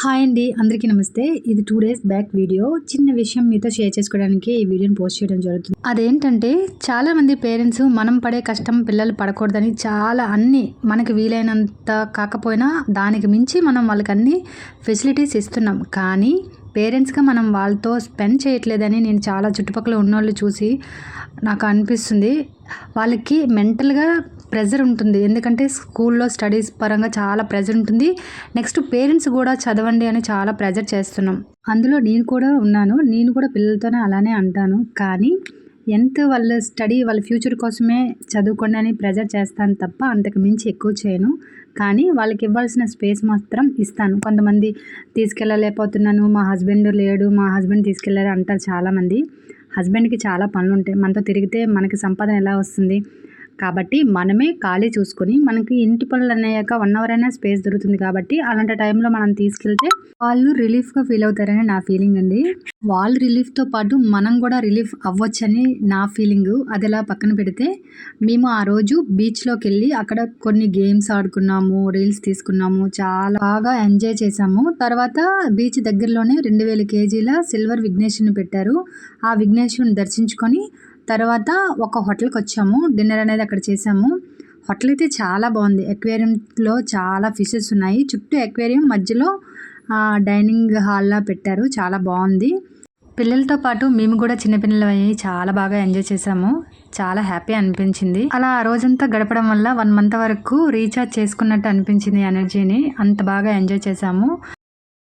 Hi అండి అందరికీ నమస్తే. ఇది టూ డేస్ బ్యాక్ వీడియో చిన్న విషయం మీతో షేర్ చేసుకోవడానికి ఈ వీడియోని పోస్ట్ చేయడం జరుగుతుంది. అదేంటంటే చాలామంది పేరెంట్స్ మనం పడే కష్టం పిల్లలు పడకూడదని చాలా అన్ని మనకి వీలైనంత కాకపోయినా దానికి మించి మనం వాళ్ళకి అన్ని ఫెసిలిటీస్ ఇస్తున్నాం. కానీ పేరెంట్స్గా మనం వాళ్ళతో స్పెండ్ చేయట్లేదని నేను చాలా చుట్టుపక్కల ఉన్నోళ్ళు చూసి నాకు అనిపిస్తుంది. వాళ్ళకి మెంటల్గా ప్రెజర్ ఉంటుంది. ఎందుకంటే స్కూల్లో స్టడీస్ పరంగా చాలా ప్రెజర్ ఉంటుంది. నెక్స్ట్ పేరెంట్స్ కూడా చదవండి అని చాలా ప్రెజర్ చేస్తున్నాం. అందులో నేను కూడా ఉన్నాను. నేను కూడా పిల్లలతోనే అలానే అంటాను. కానీ ఎంత వాళ్ళ స్టడీ వాళ్ళ ఫ్యూచర్ కోసమే చదువుకోండి అని ప్రెజర్ చేస్తాను తప్ప అంతకు మించి ఎక్కువ చేయను. కానీ వాళ్ళకి ఇవ్వాల్సిన స్పేస్ మాత్రం ఇస్తాను. కొంతమంది తీసుకెళ్ళలేకపోతున్నాను. మా హస్బెండ్ లేడు. మా హస్బెండ్ తీసుకెళ్ళారు అంటారు చాలామంది. హస్బెండ్కి చాలా పనులు ఉంటాయి మనతో తిరిగితే మనకి సంపాదన ఎలా వస్తుంది? కాబట్టి మనమే ఖాళీ చూసుకొని మనకి ఇంటి పనులు అన్నాయాక వన్ అవర్ అయినా స్పేస్ దొరుకుతుంది కాబట్టి అలాంటి టైంలో మనం తీసుకెళ్తే వాళ్ళు రిలీఫ్గా ఫీల్ అవుతారని నా ఫీలింగ్ అండి. వాళ్ళు రిలీఫ్తో పాటు మనం కూడా రిలీఫ్ అవ్వచ్చని నా ఫీలింగ్ అది ఎలా పక్కన పెడితే మేము ఆ రోజు బీచ్లోకి వెళ్ళి అక్కడ కొన్ని గేమ్స్ ఆడుకున్నాము రీల్స్ తీసుకున్నాము చాలా బాగా ఎంజాయ్ చేసాము తర్వాత బీచ్ దగ్గరలోనే రెండు వేల కేజీల సిల్వర్ విఘ్నేశ్వరుని పెట్టారు. ఆ విఘ్నేశ్వరుని దర్శించుకొని తర్వాత ఒక హోటల్కి వచ్చాము డిన్నర్ అనేది అక్కడ చేసాము. హోటల్ అయితే చాలా బాగుంది. ఎక్వేరియంలో చాలా ఫిషెస్ ఉన్నాయి. చుట్టూ ఎక్వేరియం మధ్యలో డైనింగ్ హాల్లా పెట్టారు. చాలా బాగుంది. పిల్లలతో పాటు మేము కూడా చిన్నపిల్లలు అయ్యి చాలా బాగా ఎంజాయ్ చేసాము. చాలా హ్యాపీ అనిపించింది. అలా ఆ రోజంతా గడపడం వల్ల వన్ మంత్ వరకు రీఛార్జ్ చేసుకున్నట్టు అనిపించింది ఎనర్జీని. అంత బాగా ఎంజాయ్ చేసాము.